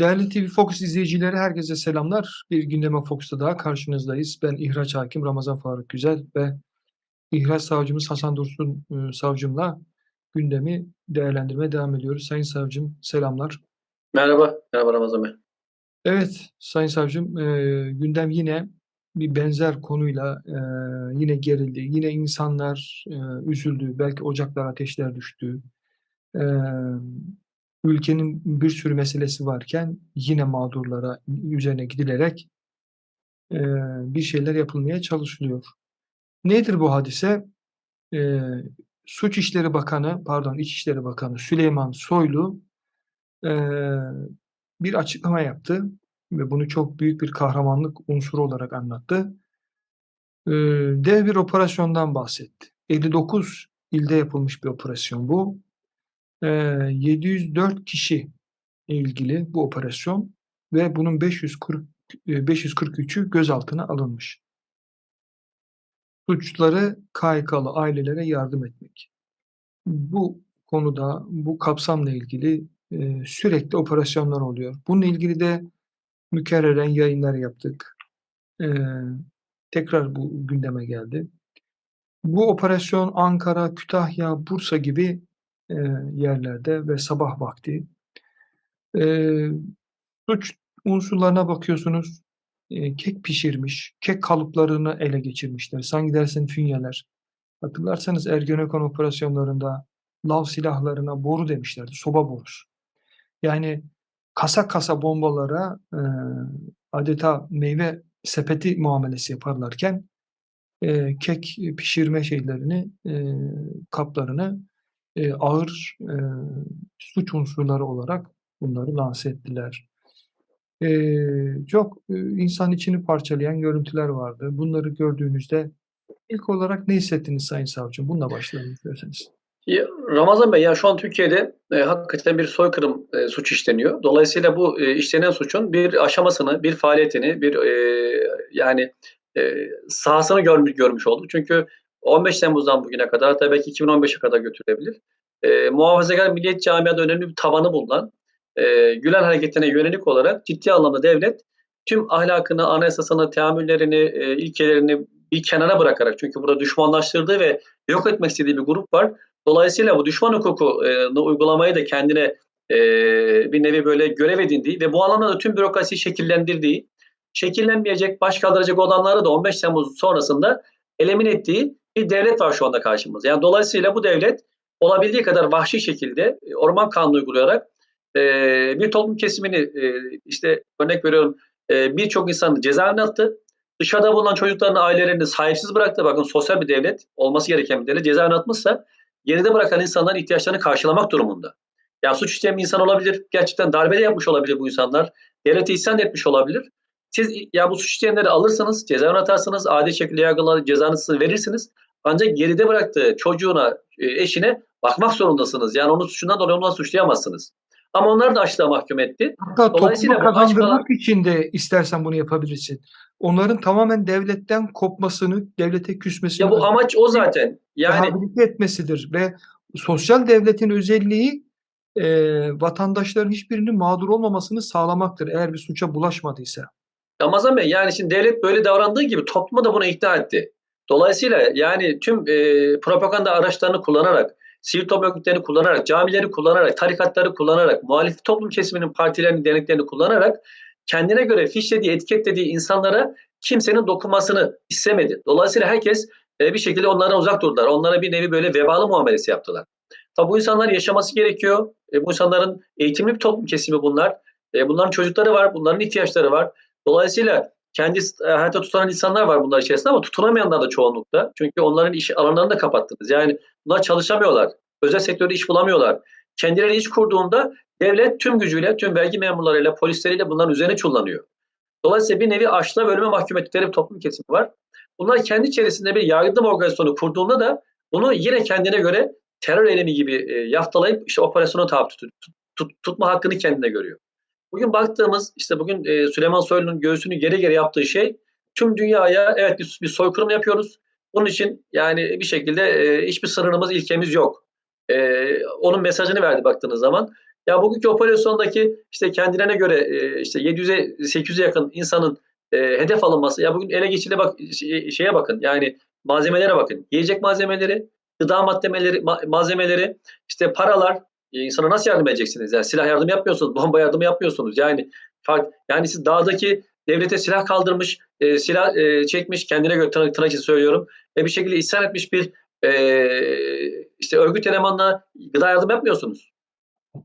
Değerli TV Focus izleyicileri herkese selamlar. Bir gündeme Fox'ta daha karşınızdayız. Ben İhraç Hakim Ramazan Faruk Güzel ve İhraç Savcımız Hasan Dursun e, Savcımla gündemi değerlendirmeye devam ediyoruz. Sayın Savcım selamlar. Merhaba, merhaba Ramazan Bey. Evet Sayın Savcım e, gündem yine bir benzer konuyla e, yine gerildi. Yine insanlar e, üzüldü. Belki ocaklar ateşler düştü. E, ülkenin bir sürü meselesi varken yine mağdurlara üzerine gidilerek e, bir şeyler yapılmaya çalışılıyor. Nedir bu hadise? E, Suç İşleri Bakanı, pardon İçişleri Bakanı Süleyman Soylu e, bir açıklama yaptı ve bunu çok büyük bir kahramanlık unsuru olarak anlattı. E, dev bir operasyondan bahsetti. 59 ilde yapılmış bir operasyon bu. E, 704 kişi ilgili bu operasyon ve bunun 540 e, 543'ü gözaltına alınmış. Suçları KYK'lı ailelere yardım etmek. Bu konuda, bu kapsamla ilgili e, sürekli operasyonlar oluyor. Bununla ilgili de mükerreren yayınlar yaptık. E, tekrar bu gündeme geldi. Bu operasyon Ankara, Kütahya, Bursa gibi e, yerlerde ve sabah vakti. E, suç unsurlarına bakıyorsunuz. E, kek pişirmiş, kek kalıplarını ele geçirmişler. Sanki dersin fünyeler. Hatırlarsanız Ergenekon operasyonlarında lav silahlarına boru demişlerdi. Soba borusu. Yani kasa kasa bombalara e, adeta meyve sepeti muamelesi yaparlarken e, kek pişirme şeylerini, e, kaplarını e, ağır e, suç unsurları olarak bunları lanse ettiler. E, çok e, insan içini parçalayan görüntüler vardı. Bunları gördüğünüzde ilk olarak ne hissettiniz Sayın Savcım? Bununla başlayalım isterseniz. Ramazan Bey, ya şu an Türkiye'de e, hakikaten bir soykırım e, suç işleniyor. Dolayısıyla bu e, işlenen suçun bir aşamasını, bir faaliyetini, bir e, yani e, sahasını görmüş, görmüş olduk. Çünkü 15 Temmuz'dan bugüne kadar, hatta belki 2015'e kadar götürülebilir. E, muhafazakar milliyet camiada önemli bir tabanı bulunan e, Gülen hareketine yönelik olarak ciddi anlamda devlet tüm ahlakını, anayasasını, teamüllerini, e, ilkelerini bir kenara bırakarak çünkü burada düşmanlaştırdığı ve yok etmek istediği bir grup var. Dolayısıyla bu düşman hukukunu uygulamayı da kendine e, bir nevi böyle görev edindiği ve bu alanda da tüm bürokrasiyi şekillendirdiği, şekillenmeyecek, baş kaldıracak olanları da 15 Temmuz sonrasında elemin ettiği bir devlet var şu anda karşımızda. Yani dolayısıyla bu devlet olabildiği kadar vahşi şekilde e, orman kanunu uygulayarak e, bir toplum kesimini e, işte örnek veriyorum e, birçok insanı cezaevine attı. Dışarıda bulunan çocukların ailelerini sahipsiz bıraktı. Bakın sosyal bir devlet olması gereken bir devlet cezaevine atmışsa geride bırakan insanların ihtiyaçlarını karşılamak durumunda. Yani suç işleyen bir insan olabilir. Gerçekten darbe de yapmış olabilir bu insanlar. Devlete isyan etmiş olabilir. Siz ya bu suç işleyenleri alırsanız, cezaevine atarsınız, adil şekilde yargılar cezanızı verirsiniz. Ancak geride bıraktığı çocuğuna, eşine bakmak zorundasınız. Yani onu suçundan dolayı ondan suçlayamazsınız. Ama onlar da açlığa mahkum etti. Hatta toplumu kazandırmak kalan... için de istersen bunu yapabilirsin. Onların tamamen devletten kopmasını, devlete küsmesini... Ya bu amaç o zaten. Yani rehabilite etmesidir ve sosyal devletin özelliği e, vatandaşların hiçbirinin mağdur olmamasını sağlamaktır eğer bir suça bulaşmadıysa. Ramazan Bey yani şimdi devlet böyle davrandığı gibi toplumu da buna ikna etti. Dolayısıyla yani tüm e, propaganda araçlarını kullanarak, sivil toplum örgütlerini kullanarak, camileri kullanarak, tarikatları kullanarak, muhalif toplum kesiminin partilerini, derneklerini kullanarak kendine göre fişlediği, etiketlediği insanlara kimsenin dokunmasını istemedi. Dolayısıyla herkes e, bir şekilde onlardan uzak durdular. Onlara bir nevi böyle vebalı muamelesi yaptılar. Tabi bu insanlar yaşaması gerekiyor. E, bu insanların eğitimli bir toplum kesimi bunlar. E, bunların çocukları var, bunların ihtiyaçları var. Dolayısıyla kendi e, hayatta tutunan insanlar var bunlar içerisinde ama tutunamayanlar da çoğunlukta. Çünkü onların iş alanlarını da kapattınız. Yani bunlar çalışamıyorlar. Özel sektörde iş bulamıyorlar. Kendileri iş kurduğunda devlet tüm gücüyle, tüm vergi memurlarıyla, polisleriyle bunların üzerine çullanıyor. Dolayısıyla bir nevi açlığa ve ölüme mahkum ettikleri bir toplum kesimi var. Bunlar kendi içerisinde bir yardım organizasyonu kurduğunda da bunu yine kendine göre terör eylemi gibi e, yaftalayıp işte operasyona tabi tut, tut, tutma hakkını kendine görüyor. Bugün baktığımız işte bugün e, Süleyman Soylu'nun göğsünü geri geri yaptığı şey tüm dünyaya evet bir, bir soykırım yapıyoruz. Bunun için yani bir şekilde e, hiçbir sınırımız, ilkemiz yok. E, onun mesajını verdi baktığınız zaman. Ya bugünkü operasyondaki işte kendilerine göre işte 700'e 800'e yakın insanın hedef alınması. Ya bugün ele geçirile bak şey- şeye bakın. Yani malzemelere bakın. Yiyecek malzemeleri, gıda maddeleri, ma- malzemeleri, işte paralar. E, insana nasıl yardım edeceksiniz? Yani silah yardım yapmıyorsunuz, bomba yardımı yapmıyorsunuz. Yani fark yani siz dağdaki devlete silah kaldırmış, e, silah e, çekmiş, kendine göre tırnak tırnak içi söylüyorum. Ve bir şekilde isyan etmiş bir e, işte örgüt elemanına gıda yardım yapmıyorsunuz.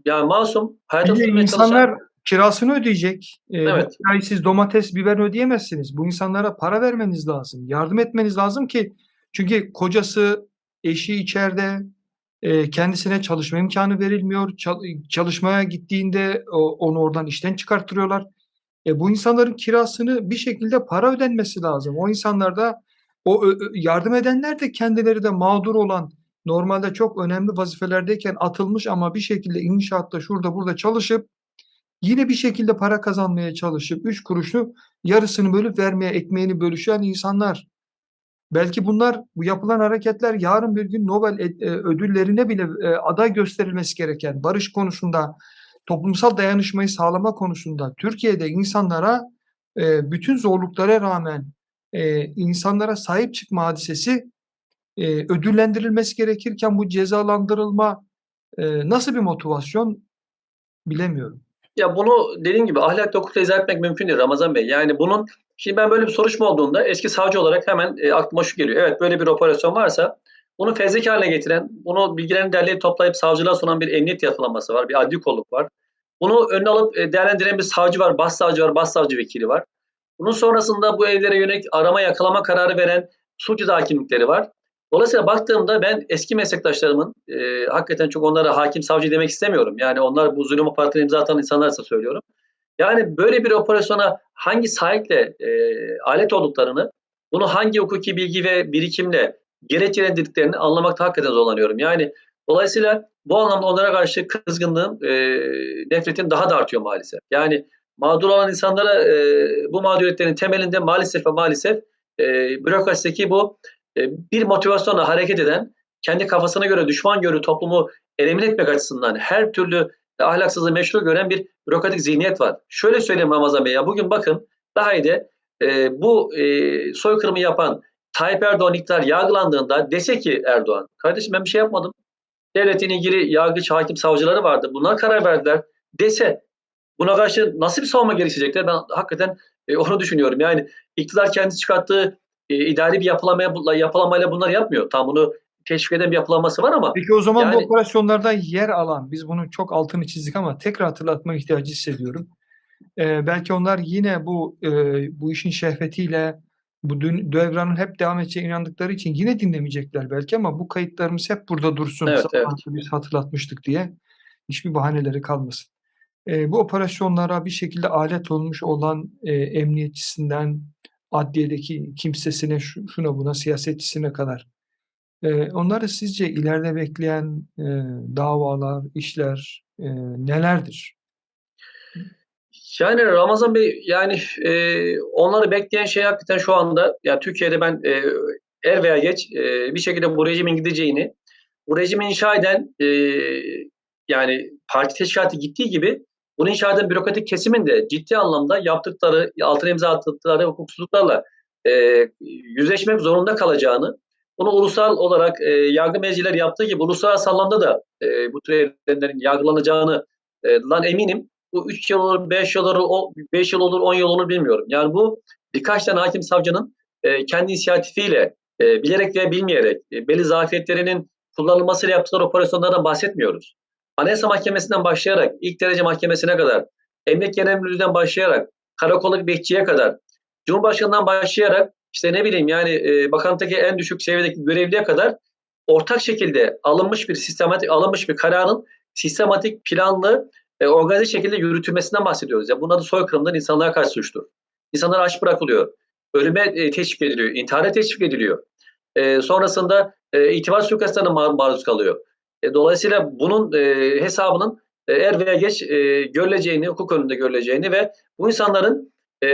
Yani masum, hayata tutunmaya insanlar çalışan kirasını ödeyecek. Ee, Evet. siz domates, biber ödeyemezsiniz. Bu insanlara para vermeniz lazım. Yardım etmeniz lazım ki çünkü kocası, eşi içeride, e, kendisine çalışma imkanı verilmiyor. Çal- çalışmaya gittiğinde onu oradan işten çıkarttırıyorlar. E, bu insanların kirasını bir şekilde para ödenmesi lazım. O insanlar da o yardım edenler de kendileri de mağdur olan normalde çok önemli vazifelerdeyken atılmış ama bir şekilde inşaatta şurada burada çalışıp yine bir şekilde para kazanmaya çalışıp üç kuruşu yarısını bölüp vermeye ekmeğini bölüşen insanlar. Belki bunlar bu yapılan hareketler yarın bir gün Nobel e, ödüllerine bile e, aday gösterilmesi gereken barış konusunda, toplumsal dayanışmayı sağlama konusunda Türkiye'de insanlara e, bütün zorluklara rağmen insanlara sahip çıkma hadisesi ödüllendirilmesi gerekirken bu cezalandırılma nasıl bir motivasyon bilemiyorum. Ya bunu dediğim gibi ahlakla hukukla izah etmek mümkün değil Ramazan Bey. Yani bunun şimdi ben böyle bir soruşturma olduğunda eski savcı olarak hemen e, aklıma şu geliyor. Evet böyle bir operasyon varsa bunu fezleke haline getiren, bunu bilgilerini derleyip toplayıp savcılığa sunan bir emniyet yapılanması var, bir adli kolluk var. Bunu önüne alıp e, değerlendiren bir savcı var, başsavcı var, başsavcı vekili var. Bunun sonrasında bu evlere yönelik arama yakalama kararı veren suç hakimlikleri var. Dolayısıyla baktığımda ben eski meslektaşlarımın e, hakikaten çok onlara hakim savcı demek istemiyorum. Yani onlar bu zulüm aparatına imza atan insanlarsa söylüyorum. Yani böyle bir operasyona hangi sahiple e, alet olduklarını, bunu hangi hukuki bilgi ve birikimle gerekçelendirdiklerini anlamakta hakikaten zorlanıyorum. Yani dolayısıyla bu anlamda onlara karşı kızgınlığım, e, nefretim daha da artıyor maalesef. Yani mağdur olan insanlara e, bu mağduriyetlerin temelinde maalesef ve maalesef e, bürokrasideki bu bir motivasyonla hareket eden, kendi kafasına göre düşman görü toplumu elimine etmek açısından her türlü ahlaksızlığı meşru gören bir bürokratik zihniyet var. Şöyle söyleyeyim Ramazan Bey ya bugün bakın daha iyi de e, bu e, soykırımı yapan Tayyip Erdoğan iktidar yargılandığında dese ki Erdoğan kardeşim ben bir şey yapmadım. Devletin ilgili yargıç, hakim, savcıları vardı. Bunlar karar verdiler dese buna karşı nasıl bir savunma gelişecekler? Ben hakikaten e, onu düşünüyorum. Yani iktidar kendisi çıkarttığı e, idari bir yapılamaya, yapılamayla bunlar yapmıyor. Tam bunu teşvik eden bir yapılanması var ama Peki o zaman bu Yani- operasyonlarda yer alan, biz bunun çok altını çizdik ama tekrar hatırlatma ihtiyacı hissediyorum. Ee, belki onlar yine bu e, bu işin şehvetiyle bu dün, devranın hep devam edeceğine inandıkları için yine dinlemeyecekler belki ama bu kayıtlarımız hep burada dursun. Evet, Zamanında Biz hatırlatmıştık diye hiçbir bahaneleri kalmasın. Ee, bu operasyonlara bir şekilde alet olmuş olan e, emniyetçisinden adliyedeki kimsesine, şu- şuna buna, siyasetçisine kadar ee, onları sizce ileride bekleyen e, davalar, işler e, nelerdir? Yani Ramazan Bey yani e, onları bekleyen şey hakikaten şu anda ya Türkiye'de ben e, er veya geç e, bir şekilde bu rejimin gideceğini, bu rejimi inşa eden e, yani parti teşkilatı gittiği gibi bunu inşa eden bürokratik kesimin de ciddi anlamda yaptıkları, altına imza attıkları hukuksuzluklarla e, yüzleşmek zorunda kalacağını, bunu ulusal olarak e, yargı mevzileri yaptığı gibi uluslararası anlamda da e, bu tür eylemlerin yargılanacağını e, lan eminim bu 3 yıl olur, 5 yıl olur, 5 yıl olur, 10 yıl olur bilmiyorum. Yani bu birkaç tane hakim savcının e, kendi inisiyatifiyle e, bilerek veya bilmeyerek e, belli zafiyetlerinin kullanılmasıyla yaptıkları operasyonlardan bahsetmiyoruz. Anayasa Mahkemesi'nden başlayarak ilk derece mahkemesine kadar, Emniyet Genel Müdürlüğü'nden başlayarak, karakolluk bekçiye kadar, Cumhurbaşkanı'ndan başlayarak işte ne bileyim yani e, bakanlıktaki en düşük seviyedeki görevliye kadar ortak şekilde alınmış bir sistematik alınmış bir kararın sistematik planlı e, organize şekilde yürütülmesinden bahsediyoruz. Ya bunun adı soykırımdan insanlığa karşı suçtur. İnsanlar aç bırakılıyor. Ölüme e, teşvik ediliyor. intihara teşvik ediliyor. E, sonrasında e, itibar suikastlarına mar- maruz kalıyor. E, dolayısıyla bunun e, hesabının e, er veya geç e, görüleceğini, hukuk önünde görüleceğini ve bu insanların e,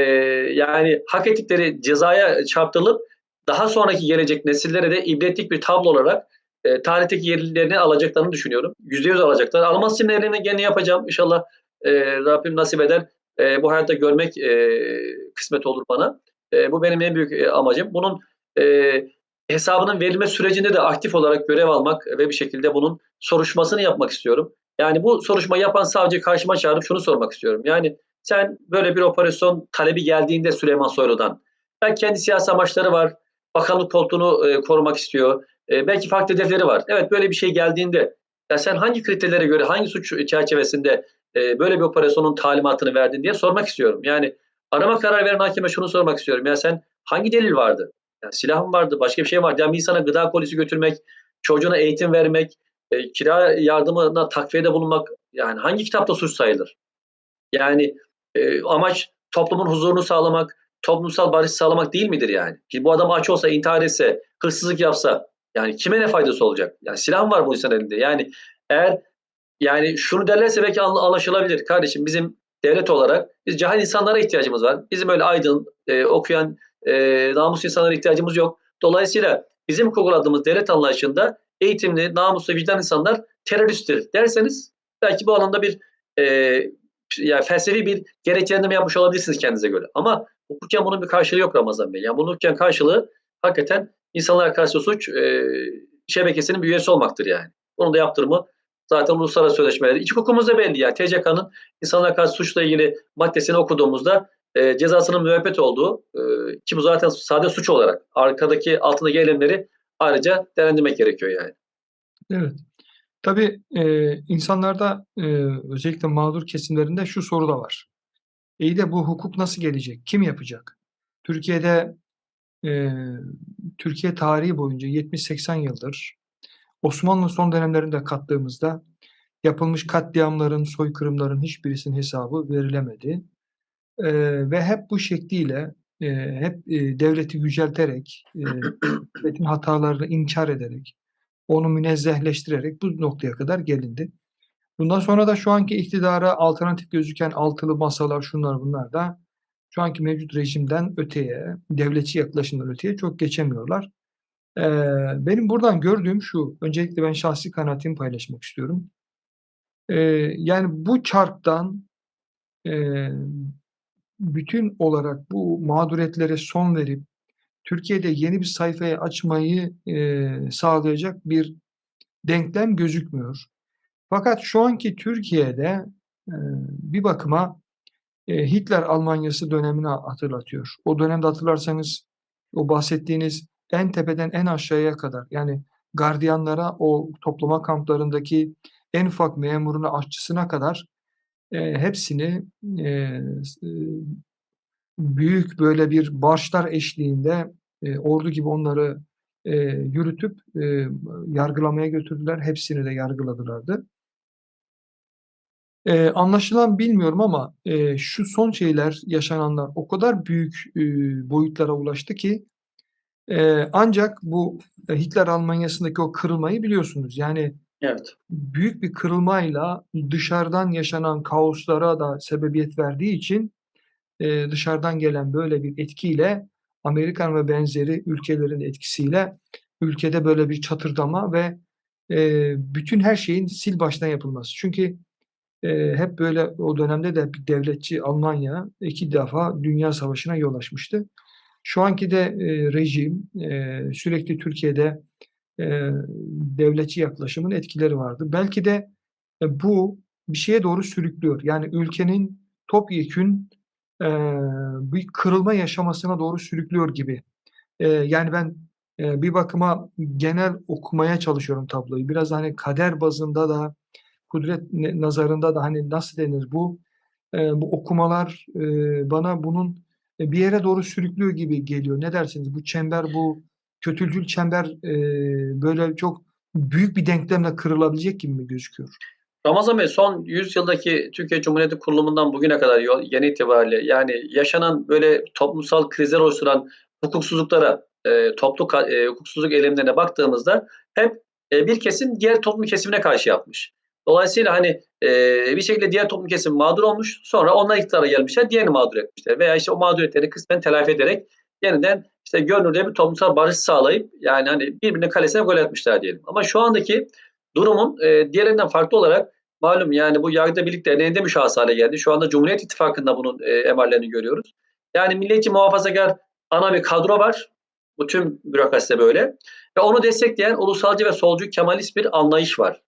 yani hak ettikleri cezaya çarptırılıp daha sonraki gelecek nesillere de ibretlik bir tablo olarak e, tarihteki yerlerini alacaklarını düşünüyorum. %100 alacaklar. Almaz için elini gene yapacağım. İnşallah e, Rabbim nasip eder. E, bu hayatta görmek e, kısmet olur bana. E, bu benim en büyük e, amacım. Bunun e, hesabının verilme sürecinde de aktif olarak görev almak ve bir şekilde bunun soruşturmasını yapmak istiyorum. Yani bu soruşturma yapan savcıyı karşıma çağırıp şunu sormak istiyorum. Yani sen böyle bir operasyon talebi geldiğinde Süleyman Soylu'dan belki kendi siyasi amaçları var. Bakanlık koltuğunu e, korumak istiyor. E, belki farklı hedefleri var. Evet böyle bir şey geldiğinde ya sen hangi kriterlere göre hangi suç çerçevesinde e, böyle bir operasyonun talimatını verdin diye sormak istiyorum. Yani arama karar veren hakime şunu sormak istiyorum. Ya sen hangi delil vardı? Yani silah mı vardı? Başka bir şey vardı? Yani bir insana gıda kolisi götürmek, çocuğuna eğitim vermek, e, kira yardımına takviyede bulunmak yani hangi kitapta suç sayılır? Yani e, amaç toplumun huzurunu sağlamak, toplumsal barış sağlamak değil midir yani? Ki bu adam aç olsa, intihar etse, hırsızlık yapsa yani kime ne faydası olacak? Yani silah var bu insan elinde? Yani eğer yani şunu derlerse belki anlaşılabilir. Kardeşim bizim devlet olarak biz cahil insanlara ihtiyacımız var. Bizim öyle aydın, e, okuyan, e, namuslu insanlara ihtiyacımız yok. Dolayısıyla bizim kurguladığımız devlet anlayışında eğitimli, namuslu, vicdan insanlar teröristtir derseniz belki bu alanda bir e, yani felsefi bir gerekçelendirme yapmış olabilirsiniz kendinize göre. Ama hukuken bunun bir karşılığı yok Ramazan Bey. Yani bunun hukuken karşılığı hakikaten insanlara karşı suç e, şebekesinin bir üyesi olmaktır yani. Bunu da yaptırımı zaten uluslararası sözleşmeleri. İç hukukumuzda belli yani. TCK'nın insanlara karşı suçla ilgili maddesini okuduğumuzda e, cezasının müebbet olduğu e, ki bu zaten sade suç olarak arkadaki altındaki eylemleri ayrıca değerlendirmek gerekiyor yani. Evet. Tabii e, insanlarda e, özellikle mağdur kesimlerinde şu soru da var. İyi de bu hukuk nasıl gelecek? Kim yapacak? Türkiye'de e, Türkiye tarihi boyunca 70-80 yıldır Osmanlı son dönemlerinde kattığımızda yapılmış katliamların, soykırımların hiçbirisinin hesabı verilemedi. E, ve hep bu şekliyle e, hep e, devleti yücelterek, e, devletin hatalarını inkar ederek, onu münezzehleştirerek bu noktaya kadar gelindi. Bundan sonra da şu anki iktidara alternatif gözüken altılı masalar şunlar bunlar da şu anki mevcut rejimden öteye, devletçi yaklaşımdan öteye çok geçemiyorlar. Ee, benim buradan gördüğüm şu, öncelikle ben şahsi kanaatimi paylaşmak istiyorum. Ee, yani bu çarktan e, bütün olarak bu mağduriyetlere son verip Türkiye'de yeni bir sayfayı açmayı e, sağlayacak bir denklem gözükmüyor. Fakat şu anki Türkiye'de e, bir bakıma e, Hitler Almanyası dönemini hatırlatıyor. O dönemde hatırlarsanız o bahsettiğiniz en tepeden en aşağıya kadar yani gardiyanlara o toplama kamplarındaki en ufak memuruna, aşçısına kadar e, hepsini e, büyük böyle bir barşlar eşliğinde e, ordu gibi onları e, yürütüp e, yargılamaya götürdüler. Hepsini de yargıladılardı. E, anlaşılan bilmiyorum ama e, şu son şeyler, yaşananlar o kadar büyük e, boyutlara ulaştı ki e, ancak bu Hitler Almanya'sındaki o kırılmayı biliyorsunuz. Yani evet. büyük bir kırılmayla dışarıdan yaşanan kaoslara da sebebiyet verdiği için e, dışarıdan gelen böyle bir etkiyle Amerikan ve benzeri ülkelerin etkisiyle ülkede böyle bir çatırdama ve e, bütün her şeyin sil baştan yapılması. Çünkü e, hep böyle o dönemde de bir devletçi Almanya iki defa Dünya Savaşı'na yol açmıştı. Şu anki de e, rejim e, sürekli Türkiye'de e, devletçi yaklaşımın etkileri vardı. Belki de e, bu bir şeye doğru sürüklüyor. Yani ülkenin topyekün e, bir kırılma yaşamasına doğru sürüklüyor gibi. Yani ben bir bakıma genel okumaya çalışıyorum tabloyu. Biraz hani kader bazında da kudret nazarında da hani nasıl denir bu bu okumalar bana bunun bir yere doğru sürüklüyor gibi geliyor. Ne dersiniz? Bu çember bu kötülcül çember e, böyle çok büyük bir denklemle kırılabilecek gibi mi gözüküyor? Ramazan Bey son 100 yıldaki Türkiye Cumhuriyeti kurulumundan bugüne kadar yeni itibariyle yani yaşanan böyle toplumsal krizler oluşturan hukuksuzluklara, e, toplu e, hukuksuzluk eylemlerine baktığımızda hep e, bir kesim diğer toplum kesimine karşı yapmış. Dolayısıyla hani e, bir şekilde diğer toplum kesimi mağdur olmuş. Sonra onlar iktidara gelmişler. Diğerini mağdur etmişler. Veya işte o mağduriyetleri kısmen telafi ederek yeniden işte gönülde bir toplumsal barış sağlayıp yani hani birbirine kalesine gol atmışlar diyelim. Ama şu andaki durumun e, diğerinden farklı olarak malum yani bu yargıda birlikte elinde müşahhas hale geldi. Şu anda Cumhuriyet İttifakı'nda bunun e, emarlarını görüyoruz. Yani milliyetçi muhafazakar ana bir kadro var. Bu tüm bürokraside böyle. Ve onu destekleyen ulusalcı ve solcu kemalist bir anlayış var.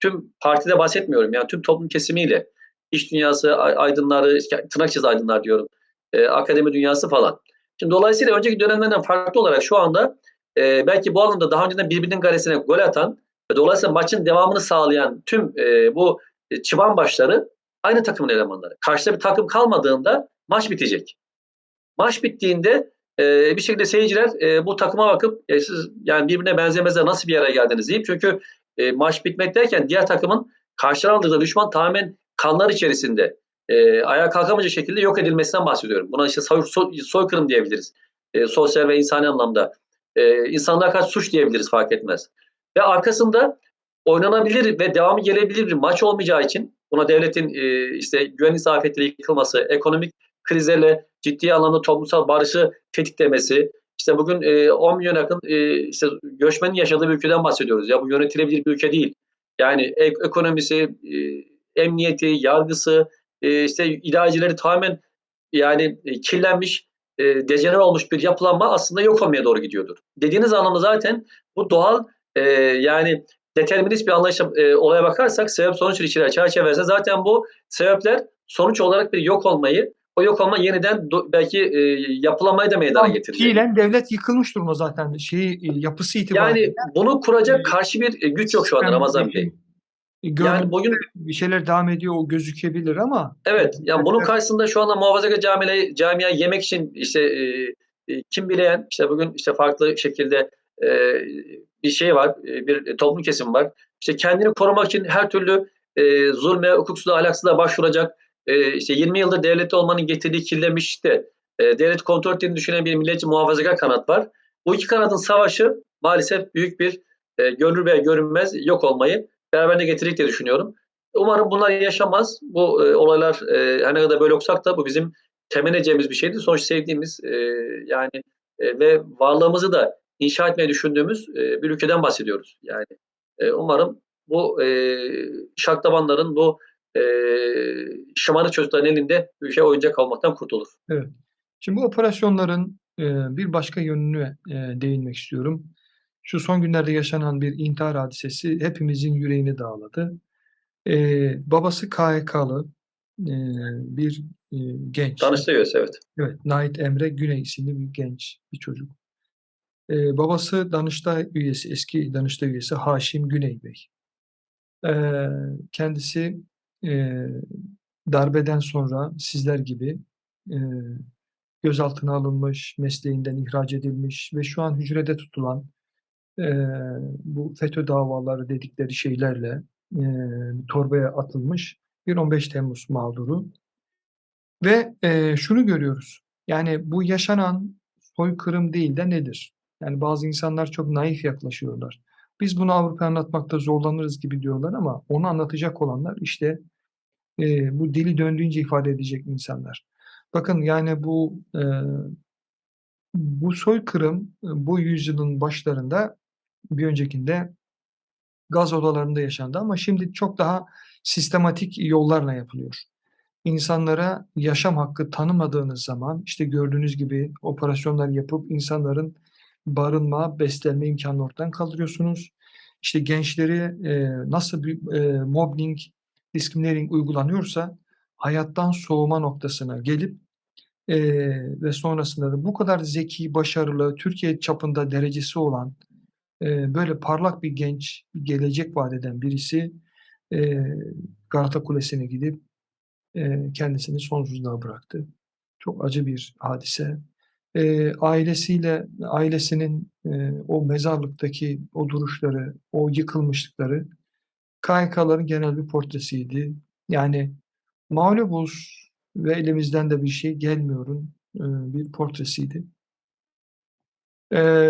Tüm partide bahsetmiyorum yani tüm toplum kesimiyle. iş dünyası, ay- aydınları, tırnak içinde aydınlar diyorum. e, akademi dünyası falan. Şimdi dolayısıyla önceki dönemlerden farklı olarak şu anda e, belki bu alanda daha önceden birbirinin kalesine gol atan ve dolayısıyla maçın devamını sağlayan tüm e, bu e, çıban başları aynı takımın elemanları. Karşıda bir takım kalmadığında maç bitecek. Maç bittiğinde e, bir şekilde seyirciler e, bu takıma bakıp e, siz yani birbirine benzemezler nasıl bir yere geldiniz deyip çünkü e, maç bitmek derken diğer takımın karşıdan aldığı düşman tamamen kanlar içerisinde e, ayağa kalkamayacak şekilde yok edilmesinden bahsediyorum. Buna işte soy, soy- soykırım diyebiliriz. E, sosyal ve insani anlamda. E, insanlığa karşı suç diyebiliriz fark etmez. Ve arkasında oynanabilir ve devamı gelebilir bir maç olmayacağı için buna devletin e, işte güvenlik zafiyetleri yıkılması, ekonomik krizlerle ciddi anlamda toplumsal barışı tetiklemesi, işte bugün e, 10 milyon yakın e, işte göçmenin yaşadığı bir ülkeden bahsediyoruz. Ya bu yönetilebilir bir ülke değil. Yani ek- ekonomisi, e, emniyeti, yargısı, e, işte idarecileri tamamen yani e, kirlenmiş, e, dejenere olmuş bir yapılanma aslında yok olmaya doğru gidiyordur. Dediğiniz anlamda zaten bu doğal e, yani determinist bir anlayışla e, olaya bakarsak sebep sonuç ilişkiler çerçevesinde zaten bu sebepler sonuç olarak bir yok olmayı o yok olma yeniden do- belki e, yapılamayı da meydana getirecek. Fiilen devlet yıkılmış durumda zaten. Şeyi, e, yapısı itibariyle. Yani bunu kuracak karşı bir e, güç yok şu anda Ramazan Bey. Görünümde Yani bugün bir şeyler devam ediyor o gözükebilir ama Evet, yani bunun karşısında şu anda muhafazakar camiye, camia yemek için işte e, e, kim bileyen işte bugün işte farklı şekilde e, bir şey var, e, bir toplum kesimi var. İşte kendini korumak için her türlü e, zulme, hukuksuzluğa, ahlaksızlığa başvuracak. E, işte 20 yıldır devlette olmanın getirdiği kirlenmiş işte e, devlet kontrol ettiğini düşünen bir milliyetçi muhafazakar kanat var. Bu iki kanadın savaşı maalesef büyük bir e, görünür veya görünmez yok olmayı beraberinde getirecek diye düşünüyorum. Umarım bunlar yaşamaz. Bu e, olaylar e, her ne kadar böyle olsak da bu bizim temeneceğimiz bir şeydi. Sonuç sevdiğimiz e, yani e, ve varlığımızı da inşa etmeyi düşündüğümüz e, bir ülkeden bahsediyoruz. Yani e, umarım bu e, şaklabanların bu e, şımarık çocukların elinde ülke oyuncak olmaktan kurtulur. Şimdi bu operasyonların e, bir başka yönüne e, değinmek istiyorum. Şu son günlerde yaşanan bir intihar hadisesi hepimizin yüreğini dağladı. E, babası KHK'lı e, bir e, genç. Tanıştırıyoruz evet. Evet, Nait Emre Güney isimli bir genç bir çocuk. Ee, babası Danıştay üyesi, eski Danıştay üyesi Haşim Güney Bey. Ee, kendisi e, darbeden sonra sizler gibi e, gözaltına alınmış, mesleğinden ihraç edilmiş ve şu an hücrede tutulan bu FETÖ davaları dedikleri şeylerle e, torbaya atılmış bir 15 Temmuz mağduru. Ve e, şunu görüyoruz. Yani bu yaşanan soykırım değil de nedir? Yani bazı insanlar çok naif yaklaşıyorlar. Biz bunu Avrupa anlatmakta zorlanırız gibi diyorlar ama onu anlatacak olanlar işte e, bu dili döndüğünce ifade edecek insanlar. Bakın yani bu e, bu soykırım bu yüzyılın başlarında bir öncekinde gaz odalarında yaşandı ama şimdi çok daha sistematik yollarla yapılıyor insanlara yaşam hakkı tanımadığınız zaman işte gördüğünüz gibi operasyonlar yapıp insanların barınma, beslenme imkanını ortadan kaldırıyorsunuz. İşte gençleri e, nasıl bir e, mobbing, discriminating uygulanıyorsa hayattan soğuma noktasına gelip e, ve sonrasında da bu kadar zeki, başarılı, Türkiye çapında derecesi olan böyle parlak bir genç, gelecek vaat eden birisi e, Galata Kulesi'ne gidip e, kendisini sonsuzluğa bıraktı. Çok acı bir hadise. Ailesiyle, ailesinin o mezarlıktaki o duruşları, o yıkılmışlıkları KHK'ların genel bir portresiydi. Yani mağlubuz ve elimizden de bir şey gelmiyorun e, bir portresiydi.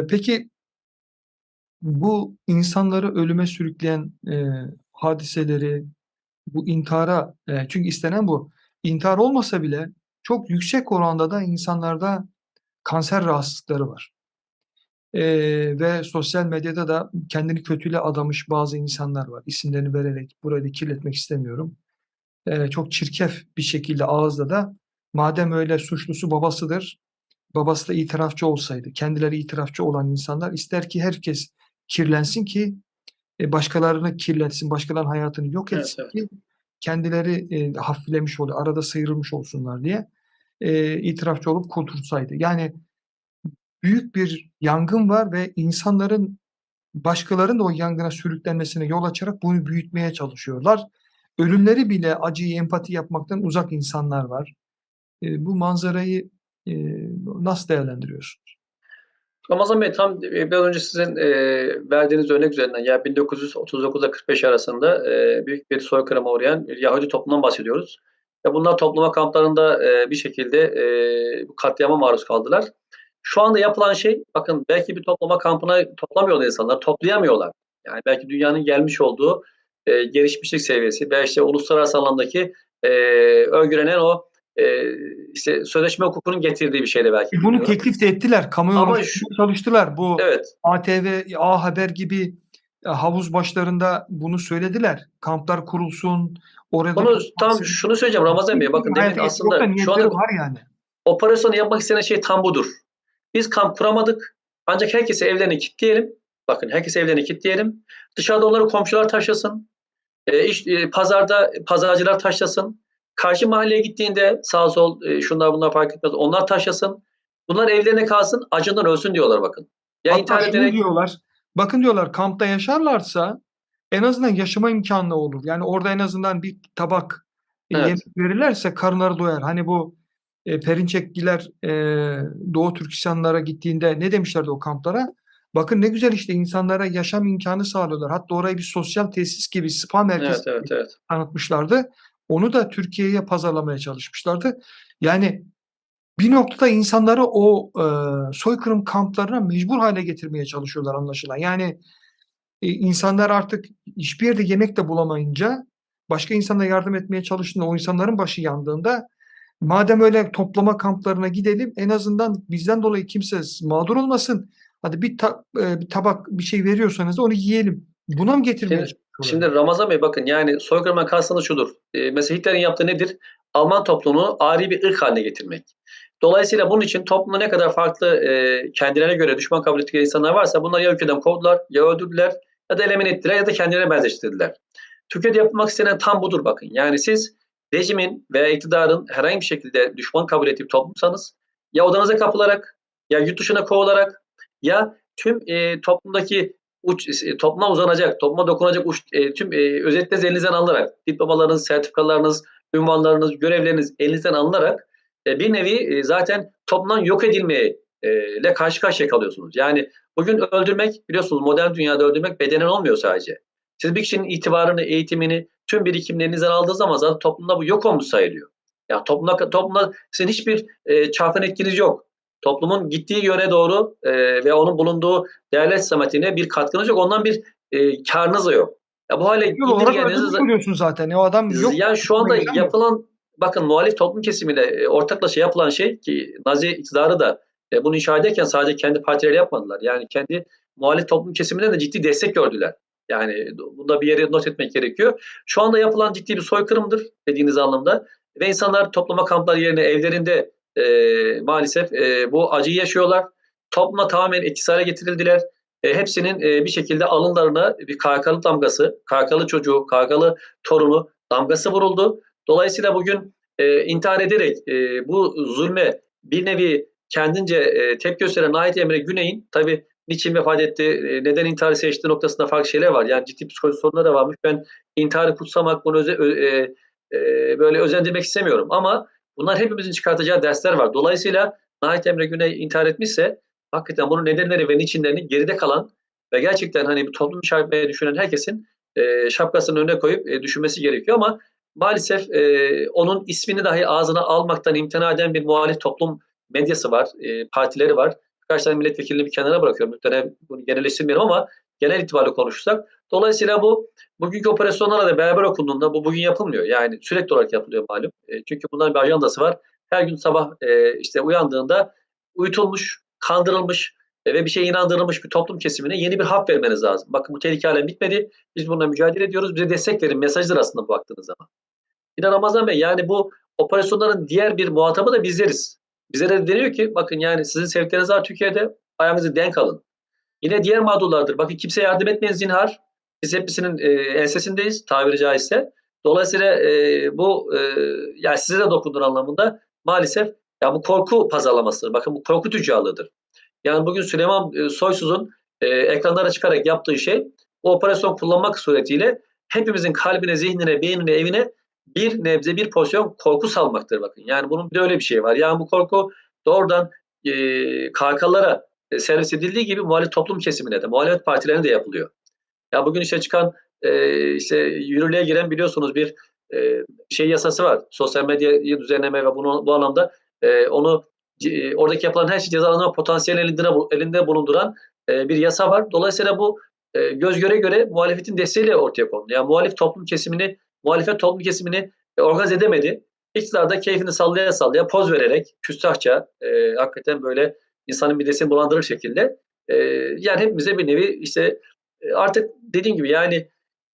Peki bu insanları ölüme sürükleyen e, hadiseleri, bu intihara e, çünkü istenen bu. İntihar olmasa bile çok yüksek oranda da insanlarda kanser rahatsızlıkları var. Eee, ve sosyal medyada da kendini kötüyle adamış bazı insanlar var. İsimlerini vererek burayı kirletmek istemiyorum. Eee, çok çirkef bir şekilde ağızla da madem öyle suçlusu babasıdır, babası da itirafçı olsaydı, kendileri itirafçı olan insanlar ister ki herkes kirlensin ki e, başkalarını kirletsin, başkalarının hayatını yok Evet, etsin evet. ki kendileri e, hafiflemiş oluyor, arada sıyrılmış olsunlar diye e, itirafçı olup kurtulsaydı. Yani büyük bir yangın var ve insanların başkalarının da o yangına sürüklenmesine yol açarak bunu büyütmeye çalışıyorlar. Ölümleri bile acıyı empati yapmaktan uzak insanlar var. E, bu manzarayı e, nasıl değerlendiriyorsunuz? Ramazan Bey tam e, biraz önce sizin e, verdiğiniz örnek üzerinden ya 1939'da 45 arasında e, büyük bir soykırıma uğrayan bir Yahudi toplumdan bahsediyoruz. Ve bunlar toplama kamplarında e, bir şekilde e, katliama maruz kaldılar. Şu anda yapılan şey bakın belki bir toplama kampına toplamıyorlar insanlar, toplayamıyorlar. Yani belki dünyanın gelmiş olduğu e, gelişmişlik seviyesi veya işte uluslararası alandaki e, öngörenen o e, işte sözleşme hukukunun getirdiği bir şey de belki. Bunu bilmiyorum. teklif de ettiler. Kamuoyu Ama oluşturmaya çalıştılar. Bu Evet. ATV, A Haber gibi e, havuz başlarında bunu söylediler. Kamplar kurulsun, orada Bunu tam şunu söyleyeceğim Ramazan Bey. Bakın demin aslında şu anda var yani. operasyonu yapmak istenen şey tam budur. Biz kamp kuramadık. Ancak herkese evlerini kilitleyelim. Bakın herkese evlerini kilitleyelim. Dışarıda onları komşular taşlasın. E, iş, e, pazarda pazarcılar taşlasın. Karşı mahalleye gittiğinde sağ sol e, şunlar bunlar fark etmez. Onlar taşlasın. Bunlar evlerine kalsın. Acından ölsün diyorlar bakın. Ya Hatta intihar ederek diyorlar. Bakın diyorlar kampta yaşarlarsa en azından yaşama imkanı olur. Yani orada en azından bir tabak e, Evet. yemek verirlerse karınları doyar. Hani bu e, Perinçekliler e, Doğu Türkistanlara gittiğinde ne demişlerdi o kamplara? Bakın ne güzel işte insanlara yaşam imkanı sağlıyorlar. Hatta orayı bir sosyal tesis gibi, spa merkezi evet evet evet. tanıtmışlardı. Onu da Türkiye'ye pazarlamaya çalışmışlardı. Yani bir noktada insanları o e, soykırım kamplarına mecbur hale getirmeye çalışıyorlar anlaşılan. Yani e, insanlar artık hiçbir yerde yemek de bulamayınca başka insana yardım etmeye çalıştığında o insanların başı yandığında madem öyle toplama kamplarına gidelim en azından bizden dolayı kimse mağdur olmasın. Hadi bir, ta- e, bir tabak bir şey veriyorsanız da onu yiyelim. Buna mı getirmeye çalışıyorlar? Şimdi Ramazan Bey bakın yani soykırımdan kastınız şudur. E, mesela Hitler'in yaptığı nedir? Alman toplumunu ari bir ırk haline getirmek. Dolayısıyla bunun için toplumda ne kadar farklı e, kendilerine göre düşman kabul ettikleri insanlar varsa bunları ya ülkeden kovdular, ya öldürdüler, ya da elimin ettiler ya da kendilerine benzeştirdiler. Türkiye'de yapılmak istenen tam budur bakın. Yani siz rejimin veya iktidarın herhangi bir şekilde düşman kabul ettiği toplumsanız ya odanıza kapılarak ya yurt dışına kovularak ya tüm e, toplumdaki uç, e, topluma uzanacak, topluma dokunacak uç, e, tüm e, özetleriniz elinizden alınarak, diplomalarınız, sertifikalarınız, ünvanlarınız, görevleriniz elinizden alınarak e, bir nevi e, zaten toplumdan yok edilmeye e, ile karşı karşıya kalıyorsunuz. Yani bugün öldürmek biliyorsunuz modern dünyada öldürmek bedenen olmuyor sadece. Siz bir kişinin itibarını, eğitimini, tüm birikimlerinizden aldığı zaman zaten toplumda bu yok olmuş sayılıyor. Yani toplumda, toplumda sizin hiçbir e, çarpan etkiniz yok. Toplumun gittiği yöne doğru e, ve onun bulunduğu değerler sistematine bir katkınız yok. Ondan bir e, karınız da yok. Ya bu hale ödül görüyorsun zaten. O adam yok. yani şu anda yapılan bakın muhalif toplum kesimiyle e, ortaklaşa yapılan şey ki Nazi iktidarı da e, bunu inşa ederken sadece kendi partileri yapmadılar. Yani kendi muhalif toplum kesiminden de ciddi destek gördüler. Yani bunda bir yere not etmek gerekiyor. Şu anda yapılan ciddi bir soykırımdır dediğiniz anlamda. Ve insanlar toplama kampları yerine evlerinde e, maalesef e, bu acıyı yaşıyorlar. Topluma tamamen etkisiz hale getirildiler. E, hepsinin e, bir şekilde alınlarına bir KK'lı damgası, KK'lı çocuğu, KK'lı torunu damgası vuruldu. Dolayısıyla bugün e, intihar ederek e, bu zulme bir nevi kendince e, tepki gösteren Ait Emre Güney'in tabi niçin vefat etti, e, neden intiharı seçtiği noktasında farklı şeyler var. Yani ciddi psikolojik sorunları da varmış. Ben intiharı kutsamak, bunu öze, e, e, böyle özendirmek istemiyorum. Ama bunlar hepimizin çıkartacağı dersler var. Dolayısıyla Nait Emre Güney intihar etmişse hakikaten bunun nedenleri ve niçinlerini geride kalan ve gerçekten hani bu toplum çarpmaya düşünen herkesin e, şapkasının önüne koyup e, düşünmesi gerekiyor ama maalesef e, onun ismini dahi ağzına almaktan imtina eden bir muhalif toplum medyası var, e, partileri var. Birkaç tane milletvekilini bir kenara bırakıyorum. Muhtemelen bunu genelleştirmeyelim ama genel itibariyle konuşursak. Dolayısıyla bu bugünkü operasyonlarla da beraber okunduğunda bu bugün yapılmıyor. Yani sürekli olarak yapılıyor malum. E, çünkü bunların bir ajandası var. Her gün sabah e, işte uyandığında uyutulmuş, kandırılmış, e, ve bir şeye inandırılmış bir toplum kesimine yeni bir hap vermeniz lazım. Bakın bu tehlike halen bitmedi. Biz bununla mücadele ediyoruz. Bize destek verin mesajıdır aslında baktığınız zaman. Bir Ramazan Bey yani bu operasyonların diğer bir muhatabı da bizleriz. Bize de deniyor ki bakın yani sizin sevdikleriniz var Türkiye'de ayağınızı denk alın. Yine diğer mağdurlardır. Bakın kimseye yardım etmeyin zinhar. Biz hepsinin e, ensesindeyiz tabiri caizse. Dolayısıyla e, bu e, yani size de dokundur anlamında maalesef ya bu korku pazarlamasıdır. Bakın bu korku tüccarlığıdır. Yani bugün Süleyman e, Soysuz'un e, ekranlara çıkarak yaptığı şey o operasyon kullanmak suretiyle hepimizin kalbine, zihnine, beynine, evine bir nebze bir porsiyon korku salmaktır bakın. Yani bunun bir de öyle bir şey var. Yani bu korku doğrudan e, KHK'lara e, servis edildiği gibi muhalif toplum kesimine de, muhalefet partilerine de yapılıyor. Ya bugün işte çıkan e, işte yürürlüğe giren biliyorsunuz bir e, şey yasası var. Sosyal medyayı düzenleme ve bunu bu anlamda e, onu e, oradaki yapılan her şey cezalandırma potansiyeli elinde, elinde bulunduran e, bir yasa var. Dolayısıyla bu e, göz göre göre muhalefetin desteğiyle ortaya kondu. Yani muhalif toplum kesimini, muhalefet toplum kesimini e, organize edemedi. İktidar da keyfini sallaya sallaya poz vererek küstahça e, hakikaten böyle insanın midesini bulandırır şekilde e, yani hepimize bir nevi işte artık dediğim gibi yani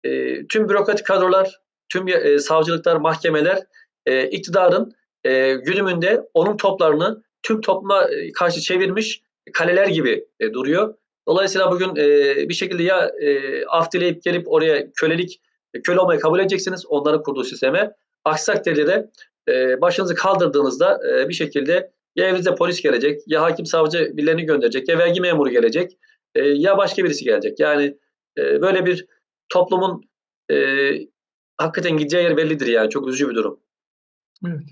e, tüm bürokratik kadrolar, tüm e, savcılıklar, mahkemeler e, iktidarın e, güdümünde onun toplarını tüm topluma e, karşı çevirmiş kaleler gibi e, duruyor. Dolayısıyla bugün e, bir şekilde ya e, af dileyip gelip oraya kölelik, e, köle olmayı kabul edeceksiniz onların kurduğu sisteme. Aksi takdirde e, başınızı kaldırdığınızda e, bir şekilde ya evinize polis gelecek, ya hakim savcı birilerini gönderecek, ya vergi memuru gelecek, e, ya başka birisi gelecek. Yani e, böyle bir toplumun e, hakikaten gideceği yer bellidir yani. Çok üzücü bir durum. Evet.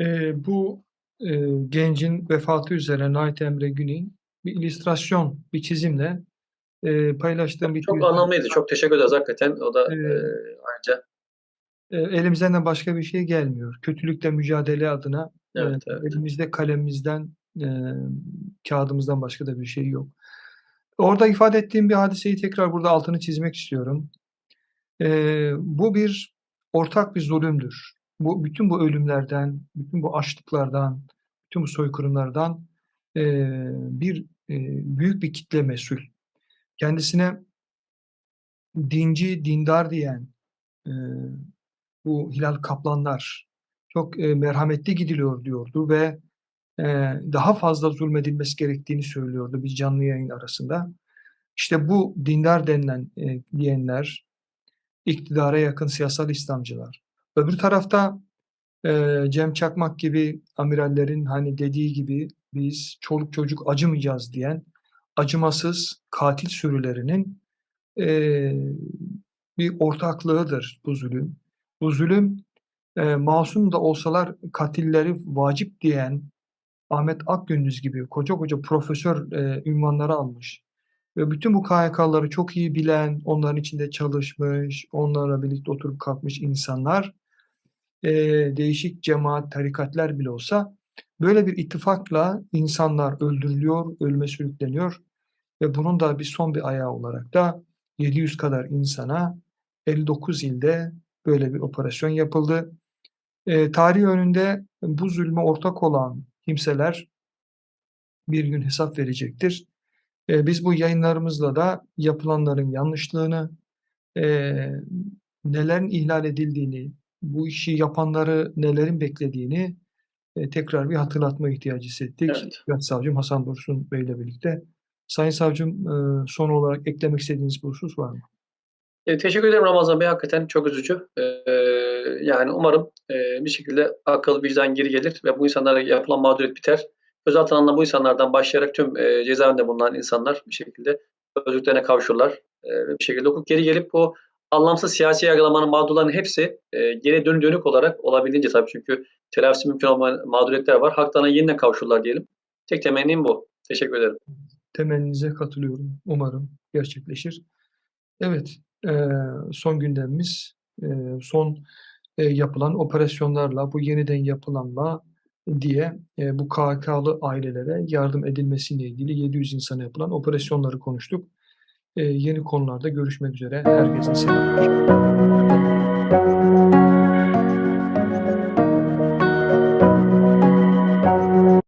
E, bu e, gencin vefatı üzerine Nait Emre Güney'in bir illüstrasyon, bir çizimle e, paylaştığım bir Çok tweet anlamlıydı. Çok teşekkür ederiz hakikaten. O da Evet. e, ayrıca E, elimizden de başka bir şey gelmiyor. Kötülükle mücadele adına e, Evet, evet. elimizde kalemimizden, e, kağıdımızdan başka da bir şey yok. Orada ifade ettiğim bir hadiseyi tekrar burada altını çizmek istiyorum. E, bu bir ortak bir zulümdür. Bu bütün bu ölümlerden, bütün bu açlıklardan, bütün bu soykırımlardan e, bir e, büyük bir kitle mesul. Kendisine dinci, dindar diyen e, bu Hilal Kaplanlar çok e, merhametli gidiliyor diyordu ve daha fazla zulmedilmesi gerektiğini söylüyordu bir canlı yayın arasında. İşte bu dindar denilen diyenler, iktidara yakın siyasal İslamcılar. Öbür tarafta Cem Çakmak gibi amirallerin hani dediği gibi biz çoluk çocuk acımayacağız diyen acımasız katil sürülerinin bir ortaklığıdır bu zulüm. Bu zulüm masum da olsalar katilleri vacip diyen Ahmet Akgündüz gibi koca koca profesör e, ünvanları almış ve bütün bu KHK'ları çok iyi bilen, onların içinde çalışmış, onlarla birlikte oturup kalkmış insanlar, e, değişik cemaat, tarikatlar bile olsa böyle bir ittifakla insanlar öldürülüyor, ölüme sürükleniyor ve bunun da bir son bir ayağı olarak da 700 kadar insana 59 ilde böyle bir operasyon yapıldı. E, tarih önünde bu zulme ortak olan kimseler bir gün hesap verecektir. E, biz bu yayınlarımızla da yapılanların yanlışlığını, e, nelerin ihlal edildiğini, bu işi yapanları nelerin beklediğini e, tekrar bir hatırlatma ihtiyacı hissettik. Evet. Evet. Savcım Hasan Dursun Bey ile birlikte. Sayın Savcım e, son olarak eklemek istediğiniz bir husus var mı? E, teşekkür ederim Ramazan Bey. Hakikaten çok üzücü. E, yani umarım e, bir şekilde akıl vicdan geri gelir ve bu insanlara yapılan mağduriyet biter. Gözaltına alınan bu insanlardan başlayarak tüm e, cezaevinde bulunan insanlar bir şekilde özgürlüklerine kavuşurlar. E, bir şekilde hukuk geri gelip bu anlamsız siyasi yargılamanın mağdurlarının hepsi e, geri dönü dönük olarak olabildiğince tabii çünkü telafisi mümkün olmayan mağduriyetler var. Haklarına yeniden kavuşurlar diyelim. Tek temennim bu. Teşekkür ederim. Temenninize katılıyorum. Umarım gerçekleşir. Evet, e, son gündemimiz e, son e, yapılan operasyonlarla, bu yeniden yapılanla diye e, bu KHK'lı ailelere yardım edilmesiyle ilgili 700 insana yapılan operasyonları konuştuk. E, yeni konularda görüşmek üzere. Herkese selamlar.